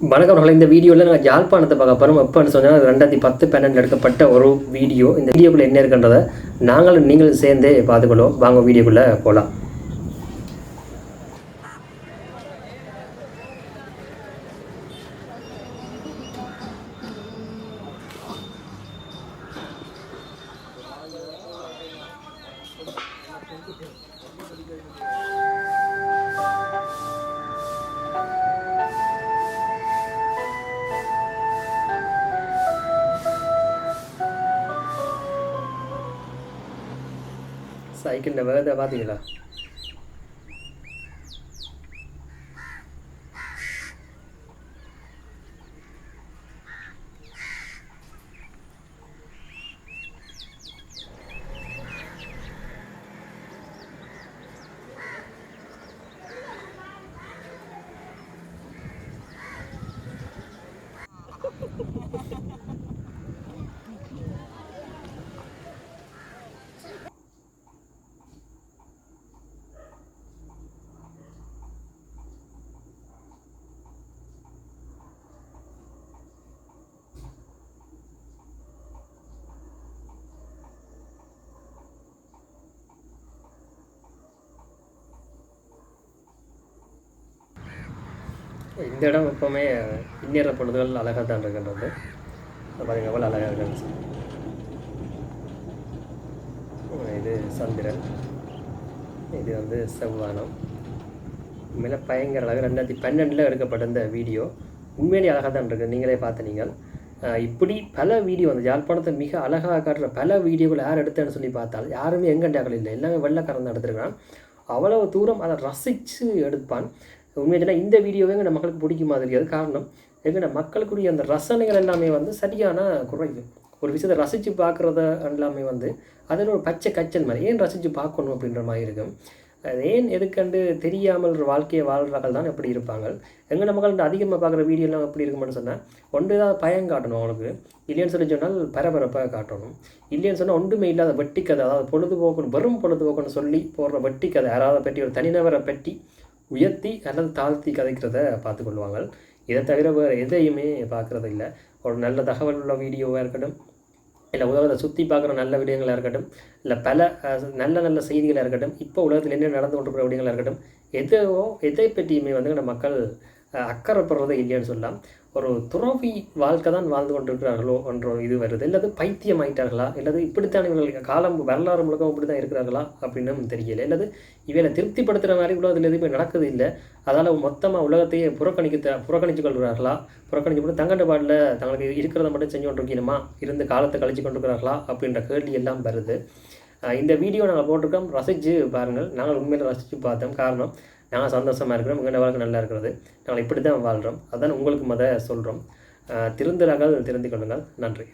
வணக்கம் இந்த வீடியோவில் நாங்கள் யாழ்ப்பாணத்தை பார்க்க போகிறோம் எப்போன்னு சொன்னால் ரெண்டாயிரத்தி பத்து பன்னெண்டு எடுக்கப்பட்ட ஒரு வீடியோ. இந்த வீடியோக்குள்ளே என்ன இருக்குன்றதை நாங்களும் நீங்களும் சேர்ந்தே பார்த்துக்கொள்வோம். வாங்க வீடியோக்குள்ளே போகலாம் சைக்கிளில் வேகத்தை பார்த்தீங்களா இந்த இடம் எப்போவுமே பின்னேற பொழுதுகள் அழகாக தான் இருக்கின்றது. பார்த்தீங்க அவ்வளோ எவ்வளோ அழகாக இருக்குன்னு இது சந்திரன். இது வந்து செவ்வானம். உண்மையில் பயங்கர அழகு. ரெண்டாயிரத்தி பன்னெண்டில் எடுக்கப்பட்ட இந்த வீடியோ உண்மையிலேயே அழகாக தான் இருக்குது நீங்களே பார்த்து நீங்கள். இப்படி பல வீடியோ வந்து யாழ்ப்பாணத்தை மிக அழகாக காட்டுற பல வீடியோக்கள் யார் எடுத்தேன்னு சொல்லி பார்த்தால் யாருமே எங்கண்டாக்கள் இல்லை. எல்லாமே வெள்ளக்காரன் தான் எடுத்துருக்கான் அவ்வளவு தூரம் அதை ரசித்து எடுப்பான். உண்மையிலே இந்த வீடியோவே எங்கள் மக்களுக்கு பிடிக்குமா மாதிரி அது காரணம் எங்கள் மக்களுக்குரிய அந்த ரசனைகள் எல்லாமே வந்து சரியான குறைவு. ஒரு விஷயத்தை ரசித்து பார்க்குறத எல்லாமே வந்து அதில் ஒரு பச்சை கச்சல் மாதிரி. ஏன் ரசித்து பார்க்கணும் அப்படின்ற மாதிரி இருக்கும். அது ஏன் எதுக்கண்டு தெரியாமல் ஒரு வாழ்க்கையை வாழ்கிறார்கள் தான் எப்படி இருப்பாங்க? எங்கள் மக்கள் அதிகமாக பார்க்குற வீடியோலாம் எப்படி இருக்கும்னு சொன்னால் ஒன்று ஏதாவது பயம் காட்டணும் அவனுக்கு இல்லைன்னு சொல்லி சொன்னால் பரபரப்பாக காட்டணும். இல்லைன்னு சொன்னால் ஒன்றுமே இல்லாத வெட்டி கதை அதாவது பொழுதுபோக்குன்னு வெறும் பொழுதுபோக்குன்னு சொல்லி போடுற வெட்டி கதை. யாராவது பற்றி ஒரு தனிநபரை பற்றி உயர்த்தி அல்லது தாழ்த்தி கதைக்கிறத பார்த்துக்கொள்வாங்க இதை தவிர வேறு எதையுமே பார்க்குறது இல்லை. ஒரு நல்ல தகவல் உள்ள வீடியோவாக இருக்கட்டும் இல்லை உலகத்தை சுற்றி பார்க்குற நல்ல விடயங்களாக இருக்கட்டும் இல்லை பல நல்ல நல்ல செய்திகளாக இருக்கட்டும் இப்போ உலகத்தில் என்ன நடந்து கொண்டிருக்கிற விடயங்களாக இருக்கட்டும் எதோ எதை பற்றியுமே வந்து நம்ம மக்கள் அக்கறைப்படுறதே இல்லையான்னு சொல்லலாம் ஒரு துறவி வாழ்க்கை தான் வாழ்ந்து கொண்டிருக்கிறார்களோ என்ற இது வருது. இல்லது பைத்தியம் ஆயிட்டார்களா? இல்லது இப்படித்தான் இவர்கள் காலம் வரலாறு முழுக்க இப்படி தான் இருக்கிறார்களா? அப்படின்னு தெரியல. இல்லது இவைகளை திருப்திப்படுத்துகிற மாதிரி உலகத்தில் எதுவுமே நடக்குது இல்லை. அதால் மொத்தமாக உலகத்தையே புறக்கணிக்க புறக்கணித்து கொள்கிறார்களா? புறக்கணிச்சு கொண்டு தங்கண்ட பாட்டில் தங்களுக்கு இருக்கிறத மட்டும் செஞ்சு கொண்டிருக்கணுமா? இருந்து காலத்தை கழிச்சு கொண்டிருக்கிறார்களா? அப்படின்ற கேள்வி எல்லாம் வருது. இந்த வீடியோ நாங்கள் போட்டிருக்கோம். ரசித்து பாருங்கள். நாங்கள் உண்மையில் ரசித்து பார்த்தோம். காரணம் நாங்கள் சந்தோஷமாக இருக்கிறோம். உங்கள் வாழ்க்கை நல்லா இருக்கிறது. நாங்கள் இப்படி தான் வாழ்கிறோம் அதான் உங்களுக்கு மத சொல்கிறோம் திருந்துறார்கள் திருந்திக் கொள்ளுங்கள். நன்றி.